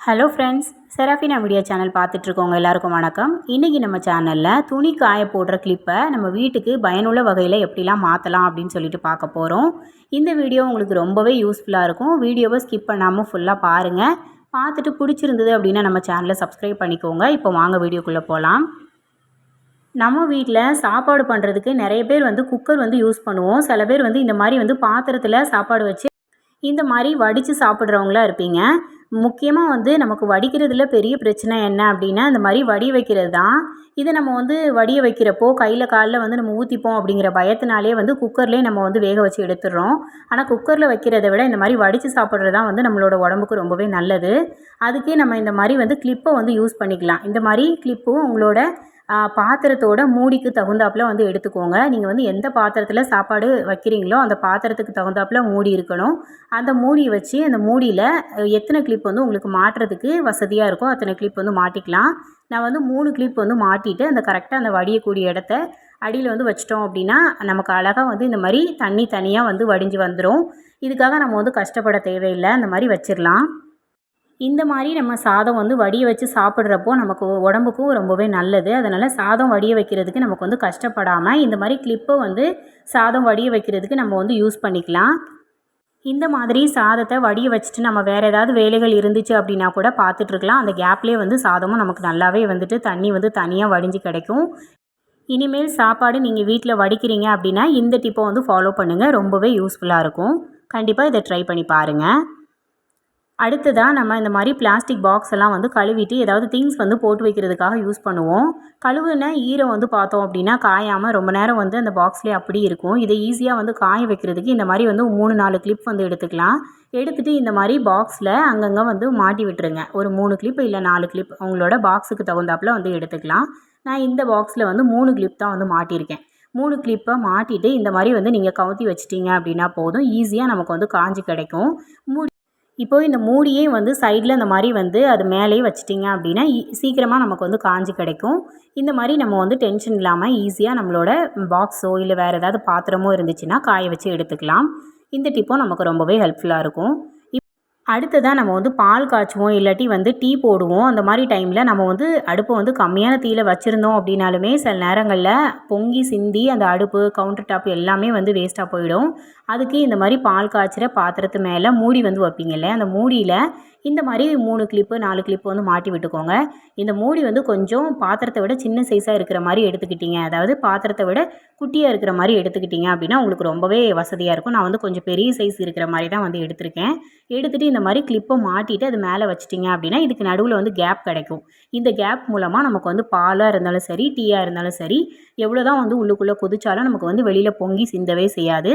Hello friends Serafina video channel பார்த்துட்ருக்கோங்க எல்லாருக்கும் வணக்கம். இன்றைக்கி நம்ம சேனலில் துணி காய போடுற கிளிப்பை நம்ம வீட்டுக்கு பயனுள்ள வகையில் எப்படிலாம் மாற்றலாம் அப்படின்னு சொல்லிட்டு பார்க்க போகிறோம் இந்த வீடியோ உங்களுக்கு ரொம்பவே யூஸ்ஃபுல்லாக இருக்கும். வீடியோவை ஸ்கிப் பண்ணாமல் ஃபுல்லாக பாருங்கள் பார்த்துட்டு பிடிச்சிருந்தது அப்படின்னா நம்ம சேனலை சப்ஸ்கிரைப் பண்ணிக்கோங்க. இப்போ வாங்க வீடியோக்குள்ளே போகலாம் நம்ம வீட்டில் சாப்பாடு பண்ணுறதுக்கு நிறைய பேர் வந்து குக்கர் வந்து யூஸ் பண்ணுவோம். சில பேர் வந்து இந்த மாதிரி வந்து பாத்திரத்தில் சாப்பாடு வச்சு இந்த மாதிரி வடித்து சாப்பிட்றவங்களா இருப்பீங்க. முக்கியமாக வந்து நமக்கு வடிக்கிறதுல பெரிய பிரச்சனை என்ன அப்படின்னா இந்த மாதிரி வடி வைக்கிறது தான். இதை நம்ம வந்து வடிய வைக்கிறப்போ கையில் காலில் வந்து நம்ம ஊற்றிப்போம் அப்படிங்கிற பயத்தினாலே வந்து குக்கர்லேயே நம்ம வந்து வேக வச்சு எடுத்துடுறோம். ஆனால் குக்கரில் வைக்கிறத விட இந்த மாதிரி வடித்து சாப்பிட்றது தான் வந்து நம்மளோட உடம்புக்கு ரொம்பவே நல்லது. அதுக்கே நம்ம இந்த மாதிரி வந்து கிளிப்பை வந்து யூஸ் பண்ணிக்கலாம். இந்த மாதிரி கிளிப்பும் உங்களோட பாத்திரத்தோட மூடிக்கு தகுந்தாப்பில் வந்து எடுத்துக்கோங்க. நீங்கள் வந்து எந்த பாத்திரத்தில் சாப்பாடு வைக்கிறீங்களோ அந்த பாத்திரத்துக்கு தகுந்தாப்பில் மூடி இருக்கணும். அந்த மூடியை வச்சு அந்த மூடியில் எத்தனை கிளிப் வந்து உங்களுக்கு மாட்டுறதுக்கு வசதியாக இருக்கோ அத்தனை கிளிப் வந்து மாட்டிக்கலாம். நான் வந்து மூணு கிளிப் வந்து மாட்டிட்டு அந்த கரெக்டாக அந்த வடியக்கூடிய இடத்த அடியில் வந்து வச்சிட்டோம் அப்படின்னா நமக்கு அழகாக வந்து இந்த மாதிரி தண்ணி தனியாக வந்து வடிஞ்சு வந்துடும் இதுக்காக நம்ம வந்து கஷ்டப்பட தேவையில்லை. அந்த மாதிரி வச்சிடலாம் இந்த மாதிரி நம்ம சாதம் வந்து வடிய வச்சு சாப்பிட்றப்போ நமக்கு உடம்புக்கும் ரொம்பவே நல்லது. அதனால் சாதம் வடிய வைக்கிறதுக்கு நமக்கு வந்து கஷ்டப்படாமல் இந்த மாதிரி கிளிப்பை வந்து சாதம் வடிய வைக்கிறதுக்கு நம்ம வந்து யூஸ் பண்ணிக்கலாம். இந்த மாதிரி சாதத்தை வடிய வச்சுட்டு நம்ம வேறு ஏதாவது வேலைகள் இருந்துச்சு அப்படின்னா கூட பார்த்துட்ருக்கலாம். அந்த கேப்லேயே வந்து சாதமும் நமக்கு நல்லாவே வந்துட்டு தண்ணி வந்து தனியாக வடிஞ்சு கிடைக்கும். இனிமேல் சாப்பாடு நீங்கள் வீட்டில் வடிக்கிறீங்க அப்படின்னா இந்த டிப்பை வந்து ஃபாலோ பண்ணுங்கள் ரொம்பவே யூஸ்ஃபுல்லாக இருக்கும். கண்டிப்பாக இதை ட்ரை பண்ணி பாருங்கள் அடுத்ததாக நம்ம இந்த மாதிரி பிளாஸ்டிக் பாக்ஸ் எல்லாம் வந்து கழுவிட்டு ஏதாவது திங்ஸ் வந்து போட்டு வைக்கிறதுக்காக யூஸ் பண்ணுவோம். கழுவுன ஈரம் வந்து பார்த்தோம் அப்படின்னா காயாமல் ரொம்ப நேரம் வந்து அந்த பாக்ஸ்லேயே அப்படி இருக்கும். இதை ஈஸியாக வந்து காய வைக்கிறதுக்கு இந்த மாதிரி வந்து மூணு நாலு கிளிப் வந்து எடுத்துக்கலாம். எடுத்துகிட்டு இந்த மாதிரி பாக்ஸில் அங்கங்கே வந்து மாட்டி விட்டுருங்க. ஒரு மூணு கிளிப் இல்லை நாலு கிளிப் உங்களோட பாக்ஸுக்கு தகுந்தாப்பில் வந்து எடுத்துக்கலாம். நான் இந்த பாக்ஸில் வந்து மூணு கிளிப் தான் வந்து மாட்டியிருக்கேன். மூணு கிளிப்பை மாட்டிட்டு இந்த மாதிரி வந்து நீங்கள் கவுத்தி வச்சிட்டிங்க அப்படின்னா போதும். ஈஸியாக நமக்கு வந்து காஞ்சி கிடைக்கும். மூடி இப்போது இந்த மூடியே வந்து சைடில் இந்த மாதிரி வந்து அது மேலேயே வச்சிட்டிங்க அப்படின்னா சீக்கிரமாக நமக்கு வந்து காஞ்சி கிடைக்கும். இந்த மாதிரி நம்ம வந்து டென்ஷன் இல்லாமல் ஈஸியாக நம்மளோட பாக்ஸோ இல்லை வேறு ஏதாவது பாத்திரமோ இருந்துச்சுன்னா காய வச்சு எடுத்துக்கலாம். இந்த டிப்பும் நமக்கு ரொம்பவே ஹெல்ப்ஃபுல்லாக இருக்கும். அடுத்ததாக நம்ம வந்து பால் காய்ச்சுவோம் இல்லாட்டி வந்து டீ போடுவோம். அந்த மாதிரி டைமில் நம்ம வந்து அடுப்பை வந்து கம்மியான தீயில் வச்சுருந்தோம் அப்படின்னாலுமே சில நேரங்களில் பொங்கி சிந்தி அந்த அடுப்பு கவுண்டர் டாப் எல்லாமே வந்து வேஸ்ட்டாக போயிடும். அதுக்கு இந்த மாதிரி பால் காய்ச்சிற பாத்திரத்து மேலே மூடி வந்து வைப்பீங்கல்ல அந்த மூடியில் இந்த மாதிரி மூணு கிளிப்பு நாலு கிளிப்பு வந்து மாட்டி விட்டுக்கோங்க. இந்த மூடி வந்து கொஞ்சம் பாத்திரத்தை விட சின்ன சைஸாக இருக்கிற மாதிரி எடுத்துக்கிட்டிங்க. அதாவது பாத்திரத்தை விட குட்டியாக இருக்கிற மாதிரி எடுத்துக்கிட்டிங்க அப்படின்னா உங்களுக்கு ரொம்பவே வசதியாக இருக்கும். நான் வந்து கொஞ்சம் பெரிய சைஸ் இருக்கிற மாதிரி தான் வந்து எடுத்திருக்கேன். எடுத்துகிட்டு இந்த மாதிரி கிளிப்பை மாட்டிட்டு அது மேலே வச்சிட்டிங்க அப்படின்னா இதுக்கு நடுவில் வந்து கேப் கிடைக்கும். இந்த கேப் மூலமாக நமக்கு வந்து பாலாக இருந்தாலும் சரி டீயாக இருந்தாலும் சரி எவ்வளோ தான் வந்து உள்ளுக்குள்ளே கொதிச்சாலும் நமக்கு வந்து வெளியில் பொங்கி சிந்தவே செய்யாது.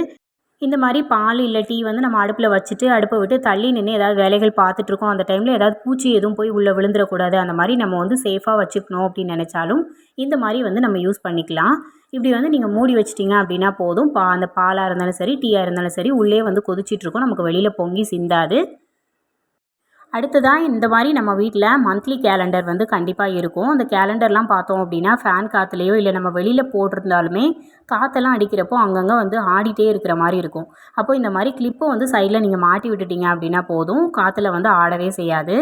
இந்த மாதிரி பால் இல்லை டீ வந்து நம்ம அடுப்பில் வச்சுட்டு அடுப்பை விட்டு தள்ளி நின்று ஏதாவது வேலைகள் பார்த்துட்ருக்கோம் அந்த டைமில் ஏதாவது பூச்சி எதுவும் போய் உள்ளே விழுந்துடக்கூடாது. அந்த மாதிரி நம்ம வந்து சேஃபாக வச்சுக்கணும் அப்படின்னு நினச்சாலும் இந்த மாதிரி வந்து நம்ம யூஸ் பண்ணிக்கலாம். இப்படி வந்து நீங்கள் மூடி வச்சிட்டிங்க அப்படின்னா போதும். பா அந்த பாலாக இருந்தாலும் சரி டீயாக இருந்தாலும் சரி உள்ளே வந்து கொதிச்சிட்ருக்கோம் நமக்கு வெளியில் பொங்கி சிந்தாது. அடுத்ததாக இந்த மாதிரி நம்ம வீட்டில் மந்த்லி கேலண்டர் வந்து கண்டிப்பாக இருக்கும். அந்த கேலண்டர்லாம் பார்த்தோம் அப்படின்னா ஃபேன் காற்றுலையோ இல்லை நம்ம வெளியில் போட்டிருந்தாலுமே காற்றெல்லாம் அடிக்கிறப்போ அங்கங்கே வந்து ஆடிட்டே இருக்கிற மாதிரி இருக்கும். அப்போ இந்த மாதிரி கிளிப்பை வந்து சைடில் நீங்கள் மாட்டி விட்டுட்டீங்க அப்படின்னா போதும். காற்றுல வந்து ஆடவே செய்யாது.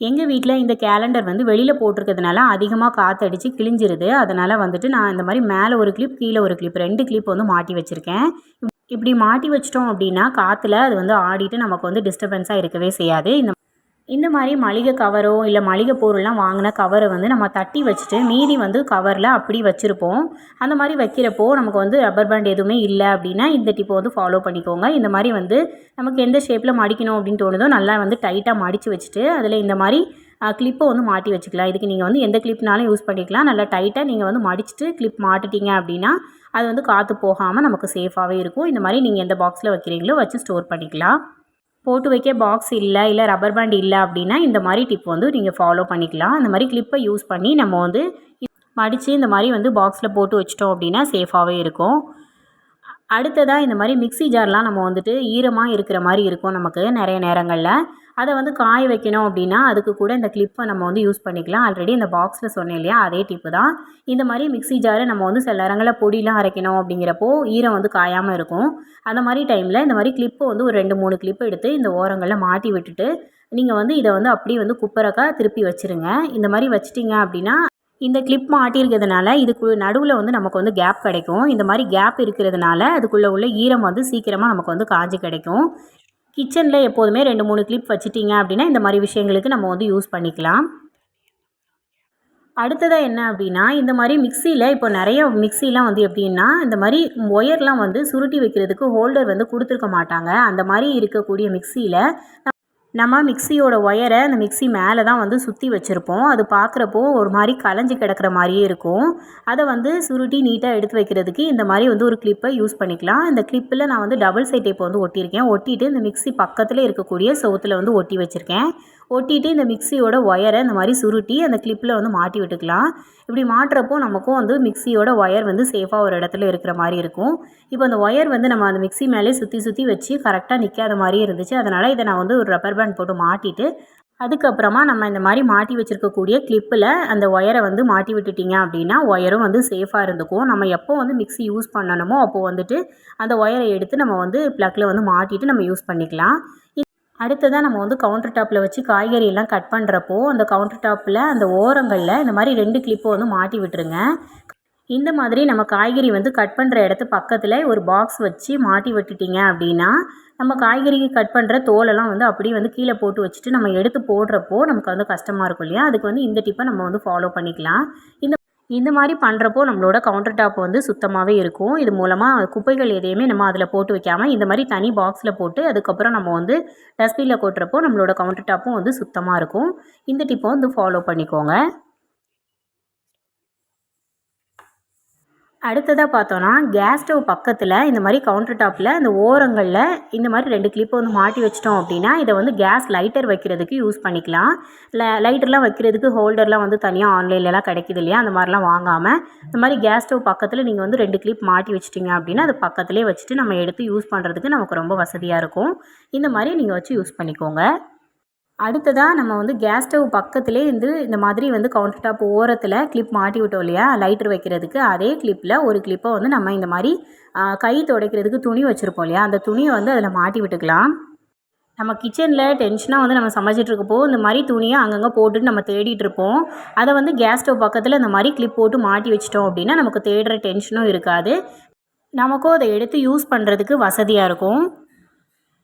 எங்கள் வீட்டில் இந்த கேலண்டர் வந்து வெளியில் போட்டிருக்கிறதுனால அதிகமாக காற்றடிச்சு கிழிஞ்சிருது. அதனால் வந்துட்டு நான் இந்த மாதிரி மேலே ஒரு கிளிப் கீழே ஒரு கிளிப் ரெண்டு கிளிப் வந்து மாட்டி வச்சுருக்கேன். இப்படி மாட்டி வச்சிட்டோம் அப்படின்னா காற்றுல அது வந்து ஆடிட்டு நமக்கு வந்து டிஸ்டர்பன்ஸாக இருக்கவே செய்யாது. இந்த இந்த மாதிரி மளிகை கவரோ இல்லை மளிகை பொருள்லாம் வாங்கின கவரை வந்து நம்ம தட்டி வச்சுட்டு மீதி வந்து கவரில் அப்படி வச்சுருப்போம். அந்த மாதிரி வைக்கிறப்போ நமக்கு வந்து ரப்பர் பேண்ட் எதுவுமே இல்லை அப்படின்னா இந்த டிப்பை வந்து ஃபாலோ பண்ணிக்கோங்க. இந்த மாதிரி வந்து நமக்கு எந்த ஷேப்பில் மடிக்கணும் அப்படின்னு தோணுதோ நல்லா வந்து டைட்டாக மடித்து வச்சுட்டு அதில் இந்த மாதிரி கிளிப்பை வந்து மாட்டி வச்சுக்கலாம். இதுக்கு நீங்கள் வந்து எந்த கிளிப்னாலும் யூஸ் பண்ணிக்கலாம். நல்லா டைட்டாக நீங்கள் வந்து மடிச்சுட்டு கிளிப் மாட்டிட்டீங்க அப்படின்னா அது வந்து காற்று போகாமல் நமக்கு சேஃபாகவே இருக்கும். இந்த மாதிரி நீங்கள் எந்த பாக்ஸில் வைக்கிறீங்களோ வச்சு ஸ்டோர் பண்ணிக்கலாம். போட்டு வைக்க பாக்ஸ் இல்லை இல்லை ரப்பர் பேண்ட் இல்லை அப்படின்னா இந்த மாதிரி டிப் வந்து நீங்கள் ஃபாலோ பண்ணிக்கலாம். அந்த மாதிரி கிளிப்பை யூஸ் பண்ணி நம்ம வந்து மடித்து இந்த மாதிரி வந்து பாக்ஸில் போட்டு வச்சிட்டோம் அப்படின்னா சேஃபாகவே இருக்கும். அடுத்ததாக இந்த மாதிரி மிக்சி ஜார்லாம் நம்ம வந்துட்டு ஈரமாக இருக்கிற மாதிரி இருக்கும் நமக்கு நிறைய நேரங்களில். அதை வந்து காய வைக்கணும் அப்படின்னா அதுக்கு கூட இந்த கிளிப்பை நம்ம வந்து யூஸ் பண்ணிக்கலாம். ஆல்ரெடி இந்த பாக்ஸில் சொன்னேன் இல்லையா? அதே டிப்பு தான். இந்த மாதிரி மிக்சி ஜாரை நம்ம வந்து சில நேரங்களில் பொடியெலாம் அரைக்கணும் அப்படிங்கிறப்போ ஈரம் வந்து காயாமல் இருக்கும். அந்த மாதிரி டைமில் இந்த மாதிரி கிளிப்பை வந்து ஒரு ரெண்டு மூணு கிளிப்பு எடுத்து இந்த ஓரங்களில் மாட்டி விட்டுட்டு நீங்கள் வந்து இதை வந்து அப்படியே வந்து குப்பரக்கா திருப்பி வச்சுருங்க. இந்த மாதிரி வச்சிட்டிங்க அப்படின்னா இந்த கிளிப் மாட்டியிருக்கிறதுனால இதுக்கு நடுவில் வந்து நமக்கு வந்து கேப் கிடைக்கும். இந்த மாதிரி கேப் இருக்கிறதுனால அதுக்குள்ளே உள்ள ஈரம் வந்து சீக்கிரமாக நமக்கு வந்து காஞ்சி கிடைக்கும். கிச்சனில் எப்போதுமே ரெண்டு மூணு கிளிப் வச்சுட்டிங்க அப்படின்னா இந்த மாதிரி விஷயங்களுக்கு நம்ம வந்து யூஸ் பண்ணிக்கலாம். அடுத்ததாக என்ன அப்படின்னா இந்த மாதிரி மிக்சியில் இப்போ நிறைய மிக்சிலாம் வந்து எப்படின்னா இந்த மாதிரி ஒயர்லாம் வந்து சுருட்டி வைக்கிறதுக்கு ஹோல்டர் வந்து கொடுத்துருக்க மாட்டாங்க. அந்த மாதிரி இருக்கக்கூடிய மிக்சியில் நம்ம மிக்சியோட ஒயரை அந்த மிக்சி மேலே தான் வந்து சுற்றி வச்சுருப்போம். அது பார்க்குறப்போ ஒரு மாதிரி கலைஞ்சி கிடக்கிற மாதிரியே இருக்கும். அதை வந்து சுருட்டி நீட்டாக எடுத்து வைக்கிறதுக்கு இந்த மாதிரி வந்து ஒரு கிளிப்பை யூஸ் பண்ணிக்கலாம். இந்த கிளிப்பில் நான் வந்து டபுள் சைட் டேப் வந்து ஒட்டியிருக்கேன். ஒட்டிட்டு இந்த மிக்சி பக்கத்தில் இருக்கக்கூடிய சோத்தில் வந்து ஒட்டி வச்சுருக்கேன். ஒட்டிட்டு இந்த மிக்சியோட ஒயரை இந்த மாதிரி சுருட்டி அந்த கிளிப்பில் வந்து மாட்டி விட்டுக்கலாம். இப்படி மாட்டுறப்போ நமக்கும் வந்து மிக்சியோட ஒயர் வந்து சேஃபாக ஒரு இடத்துல இருக்கிற மாதிரி இருக்கும். இப்போ அந்த ஒயர் வந்து நம்ம அந்த மிக்சி மேலே சுற்றி சுற்றி வச்சு கரெக்டாக நிற்காத மாதிரி இருந்துச்சு. அதனால் இதை நான் வந்து ஒரு ரப்பர் பேண்ட் போட்டு மாட்டிட்டு அதுக்கப்புறமா நம்ம இந்த மாதிரி மாட்டி வச்சுருக்கக்கூடிய கிளிப்பில் அந்த ஒயரை வந்து மாட்டி விட்டுட்டிங்க அப்படின்னா ஒயரும் வந்து சேஃபாக இருந்துக்கும். நம்ம எப்போ வந்து மிக்ஸி யூஸ் பண்ணணுமோ அப்போது வந்துட்டு அந்த ஒயரை எடுத்து நம்ம வந்து ப்ளக்கில் வந்து மாட்டிட்டு நம்ம யூஸ் பண்ணிக்கலாம். அடுத்ததாக நம்ம வந்து கவுண்டர் டாப்பில் வச்சு காய்கறி எல்லாம் கட் பண்ணுறப்போ அந்த கவுண்டர் டாப்பில் அந்த ஓரங்களில் இந்த மாதிரி ரெண்டு கிளிப்பை வந்து மாட்டி விட்டுருங்க. இந்த மாதிரி நம்ம காய்கறி வந்து கட் பண்ணுற இடத்து பக்கத்தில் ஒரு பாக்ஸ் வச்சு மாட்டி விட்டுட்டிங்க அப்படின்னா நம்ம காய்கறிக்கு கட் பண்ணுற தோலெல்லாம் வந்து அப்படியே வந்து கீழே போட்டு வச்சுட்டு நம்ம எடுத்து போடுறப்போ நமக்கு வந்து கஷ்டமாக இருக்கும் இல்லையா? அதுக்கு வந்து இந்த டிப்பை நம்ம வந்து ஃபாலோ பண்ணிக்கலாம். இந்த இந்த மாதிரி பண்ணுறப்போ நம்மளோட கவுண்டர் டாப் வந்து சுத்தமாகவே இருக்கும். இது மூலமாக குப்பைகள் எதையுமே நம்ம அதில் போட்டு வைக்காமல் இந்த மாதிரி தனி பாக்ஸில் போட்டு அதுக்கப்புறம் நம்ம வந்து டஸ்ட்பினில் கொட்டுறப்போ நம்மளோட கவுண்டர் டாப்பும் வந்து சுத்தமாக இருக்கும். இந்த டிப்பை வந்து ஃபாலோ பண்ணிக்கோங்க. அடுத்ததாக பார்த்தோன்னா கேஸ் ஸ்டவ் பக்கத்தில் இந்த மாதிரி கவுண்டர் டாப்பில் இந்த ஓரங்களில் இந்த மாதிரி ரெண்டு கிளிப்பை வந்து மாட்டி வச்சிட்டோம் அப்படின்னா இதை வந்து கேஸ் லைட்டர் வைக்கிறதுக்கு யூஸ் பண்ணிக்கலாம். ல லைட்டர்லாம் வைக்கிறதுக்கு ஹோல்டர்லாம் வந்து தனியாக ஆன்லைன்லலாம் கிடைக்குது இல்லையா? அந்த மாதிரிலாம் வாங்காமல் இந்த மாதிரி கேஸ் ஸ்டவ் பக்கத்தில் நீங்கள் வந்து ரெண்டு கிளிப் மாட்டி வச்சிட்டிங்க அப்படின்னா அது பக்கத்துலேயே வச்சுட்டு நம்ம எடுத்து யூஸ் பண்ணுறதுக்கு நமக்கு ரொம்ப வசதியாக இருக்கும். இந்த மாதிரி நீங்கள் வச்சு யூஸ் பண்ணிக்கோங்க. அடுத்ததாக நம்ம வந்து கேஸ் ஸ்டவ் பக்கத்துலேயே வந்து இந்த மாதிரி வந்து கவுண்டர் டாப் ஓரத்தில் கிளிப் மாட்டி விட்டோம் இல்லையா? லைட்டர் வைக்கிறதுக்கு அதே கிளிப்பில் ஒரு கிளிப்பை வந்து நம்ம இந்த மாதிரி கை துடைக்கிறதுக்கு துணி வச்சுருப்போம் இல்லையா? அந்த துணியை வந்து அதில் மாட்டி விட்டுக்கலாம். நம்ம கிச்சனில் டென்ஷனாக வந்து நம்ம சமைச்சிட்ருக்கப்போ இந்த மாதிரி துணியை அங்கங்கே போட்டுட்டு நம்ம தேடிட்டு இருப்போம். அதை வந்து கேஸ் ஸ்டவ் பக்கத்தில் இந்த மாதிரி கிளிப் போட்டு மாட்டி வச்சிட்டோம் அப்படின்னா நமக்கு தேடுற டென்ஷனும் இருக்காது. நமக்கும் அதை எடுத்து யூஸ் பண்ணுறதுக்கு வசதியாக இருக்கும்.